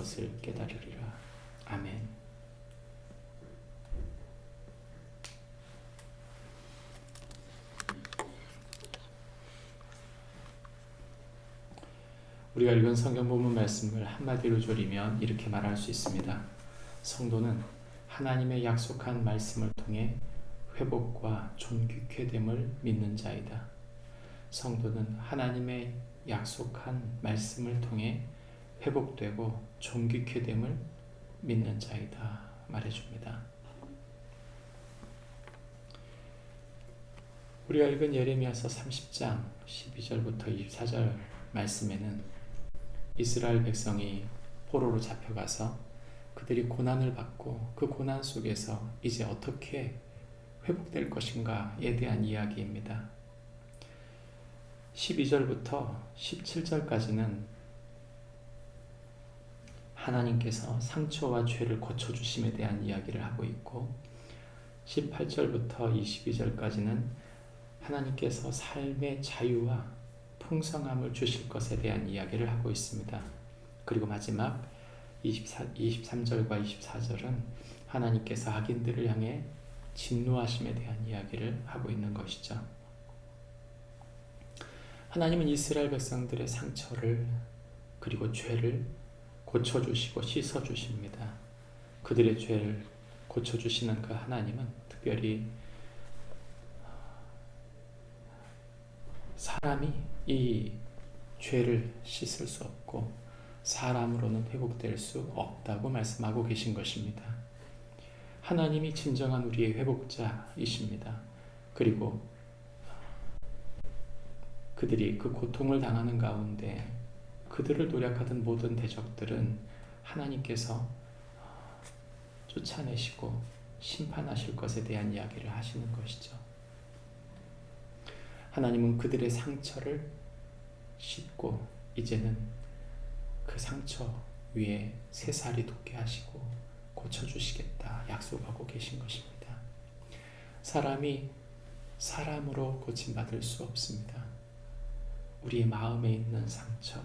것을 깨달으리라. 아멘. 우리가 읽은 성경 본문 말씀을 한마디로 조리면 이렇게 말할 수 있습니다. 성도는 하나님의 약속한 말씀을 통해 회복과 존귀케 됨을 믿는 자이다. 성도는 하나님의 약속한 말씀을 통해 회복되고 존귀케 됨을 믿는 자이다 말해줍니다. 우리가 읽은 예레미야서 30장 12절부터 24절 말씀에는 이스라엘 백성이 포로로 잡혀가서 그들이 고난을 받고 그 고난 속에서 이제 어떻게 회복될 것인가에 대한 이야기입니다. 12절부터 17절까지는 하나님께서 상처와 죄를 고쳐주심에 대한 이야기를 하고 있고 18절부터 22절까지는 하나님께서 삶의 자유와 풍성함을 주실 것에 대한 이야기를 하고 있습니다. 그리고 마지막 24, 23절과 24절은 하나님께서 악인들을 향해 진노하심에 대한 이야기를 하고 있는 것이죠. 하나님은 이스라엘 백성들의 상처를 그리고 죄를 고쳐주시고 씻어주십니다. 그들의 죄를 고쳐주시는 그 하나님은 특별히 사람이 이 죄를 씻을 수 없고 사람으로는 회복될 수 없다고 말씀하고 계신 것입니다. 하나님이 진정한 우리의 회복자이십니다. 그리고 그들이 그 고통을 당하는 가운데 그들을 노력하던 모든 대적들은 하나님께서 쫓아내시고 심판하실 것에 대한 이야기를 하시는 것이죠. 하나님은 그들의 상처를 씻고 이제는 그 상처 위에 새살이 돋게 하시고 고쳐주시겠다 약속하고 계신 것입니다. 사람이 사람으로 고침받을 수 없습니다. 우리의 마음에 있는 상처,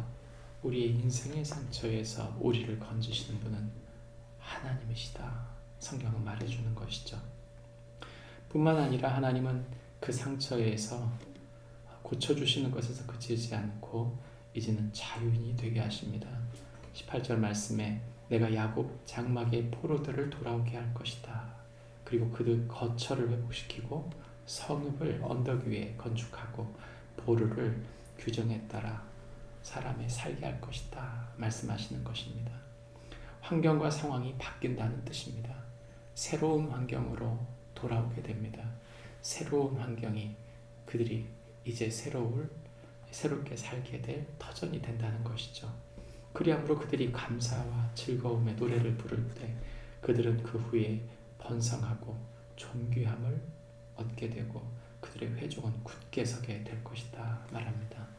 우리의 인생의 상처에서 우리를 건지시는 분은 하나님이시다. 성경은 말해주는 것이죠. 뿐만 아니라 하나님은 그 상처에서 고쳐주시는 것에서 그치지 않고 이제는 자유인이 되게 하십니다. 18절 말씀에 내가 야곱 장막의 포로들을 돌아오게 할 것이다. 그리고 그들 거처를 회복시키고 성읍을 언덕 위에 건축하고 보루를 규정에 따라 사람의 살게 할 것이다. 말씀하시는 것입니다. 환경과 상황이 바뀐다는 뜻입니다. 새로운 환경으로 돌아오게 됩니다. 새로운 환경이 그들이 이제 새로울 새롭게 살게 될 터전이 된다는 것이죠. 그리함으로 그들이 감사와 즐거움의 노래를 부를 때 그들은 그 후에 번성하고 존귀함을 얻게 되고 그들의 회족은 굳게 서게 될 것이다 말합니다.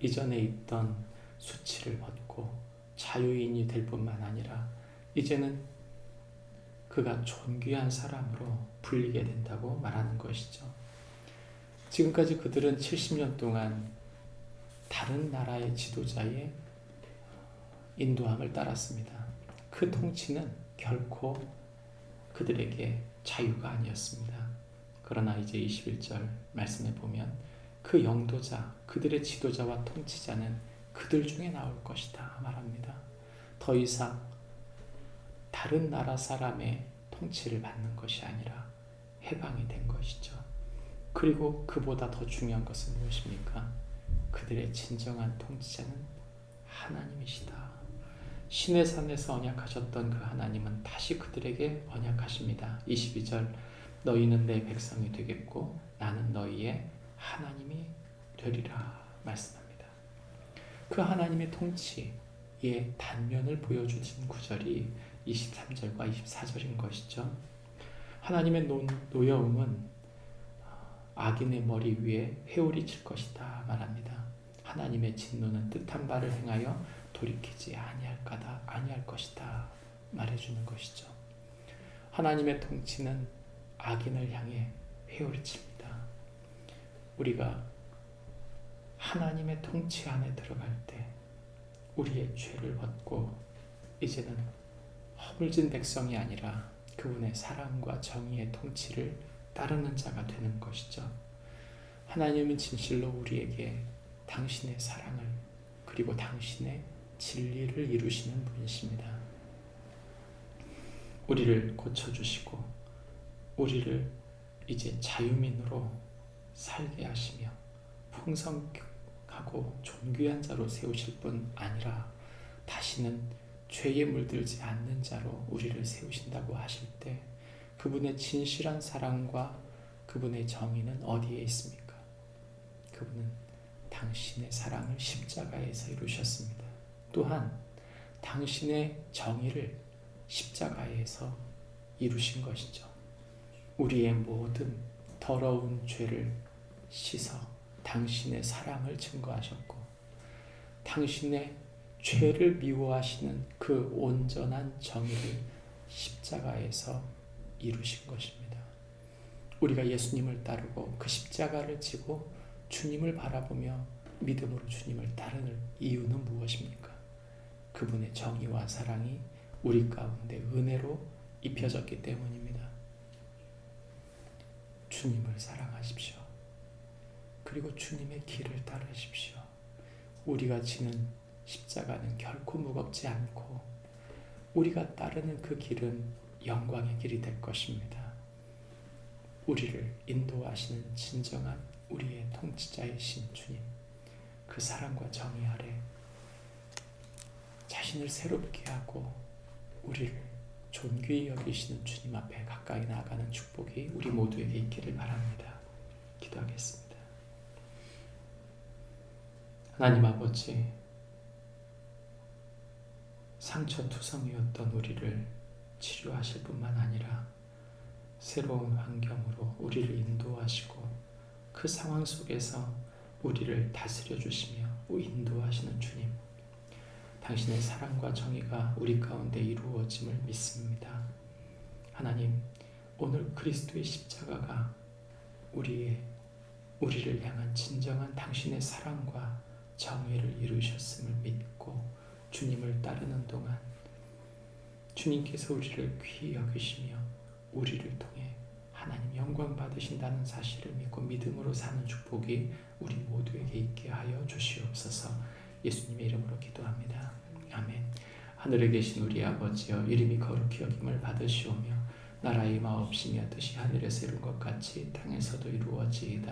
이전에 있던 수치를 벗고 자유인이 될 뿐만 아니라 이제는 그가 존귀한 사람으로 불리게 된다고 말하는 것이죠. 지금까지 그들은 70년 동안 다른 나라의 지도자의 인도함을 따랐습니다. 그 통치는 결코 그들에게 자유가 아니었습니다. 그러나 이제 21절 말씀에 보면 그 영도자, 그들의 지도자와 통치자는 그들 중에 나올 것이다 말합니다. 더 이상 다른 나라 사람의 통치를 받는 것이 아니라 해방이 된 것이죠. 그리고 그보다 더 중요한 것은 무엇입니까? 그들의 진정한 통치자는 하나님이시다. 신의 산에서 언약하셨던 그 하나님은 다시 그들에게 언약하십니다. 22절 너희는 내 백성이 되겠고 나는 너희의 하나님이 되리라 말씀합니다. 그 하나님의 통치의 단면을 보여주신 구절이 23절과 24절인 것이죠. 하나님의 노, 노여움은 악인의 머리 위에 회오리 칠 것이다 말합니다. 하나님의 진노는 뜻한 바를 행하여 돌이키지 아니할까다 아니할 것이다 말해주는 것이죠. 하나님의 통치는 악인을 향해 회오리 칩니다. 우리가 하나님의 통치 안에 들어갈 때 우리의 죄를 벗고 이제는 허물진 백성이 아니라 그분의 사랑과 정의의 통치를 따르는 자가 되는 것이죠. 하나님은 진실로 우리에게 당신의 사랑을 그리고 당신의 진리를 이루시는 분이십니다. 우리를 고쳐주시고 우리를 이제 자유민으로 살게 하시며 풍성하고 존귀한 자로 세우실 뿐 아니라 다시는 죄에 물들지 않는 자로 우리를 세우신다고 하실 때 그분의 진실한 사랑과 그분의 정의는 어디에 있습니까? 그분은 당신의 사랑을 십자가에서 이루셨습니다. 또한 당신의 정의를 십자가에서 이루신 것이죠. 우리의 모든 더러운 죄를 씻어 당신의 사랑을 증거하셨고 당신의 죄를 미워하시는 그 온전한 정의를 십자가에서 이루신 것입니다. 우리가 예수님을 따르고 그 십자가를 지고 주님을 바라보며 믿음으로 주님을 따르는 이유는 무엇입니까? 그분의 정의와 사랑이 우리 가운데 은혜로 입혀졌기 때문입니다. 주님을 사랑하십시오. 그리고 주님의 길을 따르십시오. 우리가 지는 십자가는 결코 무겁지 않고 우리가 따르는 그 길은 영광의 길이 될 것입니다. 우리를 인도하시는 진정한 우리의 통치자이신 주님, 그 사랑과 정의 아래 자신을 새롭게 하고 우리를 존귀히 여기시는 주님 앞에 가까이 나아가는 축복이 우리 모두에게 있기를 바랍니다. 기도하겠습니다. 하나님 아버지, 상처투성이었던 우리를 치료하실 뿐만 아니라 새로운 환경으로 우리를 인도하시고 그 상황 속에서 우리를 다스려 주시며 인도하시는 주님. 당신의 사랑과 정의가 우리 가운데 이루어짐을 믿습니다. 하나님, 오늘 그리스도의 십자가가 우리의 우리를 향한 진정한 당신의 사랑과 정의를 이루셨음을 믿고 주님을 따르는 동안 주님께서 우리를 귀히 여기시며 우리를 통해 하나님 영광 받으신다는 사실을 믿고 믿음으로 사는 축복이 우리 모두에게 있게 하여 주시옵소서. 예수님의 이름으로 기도합니다. 아멘. 하늘에 계신 우리 아버지여 이름이 거룩히 여김을 받으시오며 나라의 마옵시며 뜻이 하늘에서 이룬 것 같이 땅에서도 이루어지이다.